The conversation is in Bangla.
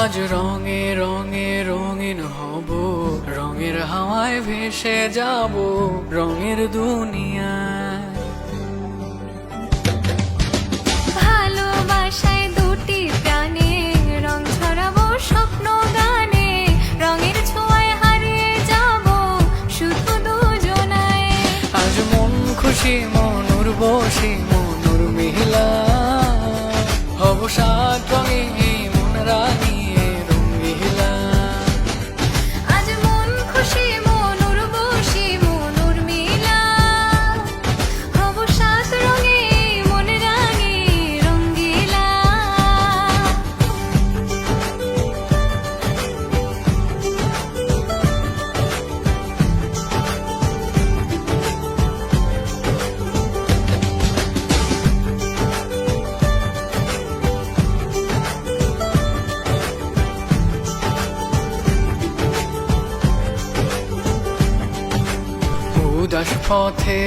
আজ রঙে রঙে রঙিন হব। রঙের হাওয়ায় ভেসে যাব রঙের দুনিয়ায়। ভালোবাসায় দুটি প্রাণে রং ছড়াবো স্বপ্ন গানে। রঙের ছোঁয়ায় হারিয়ে যাব শুধু দুজনায়। আজ মন খুশি মনুর বসি মনুর মিহিলা হব সাত রঙে উদাস পথে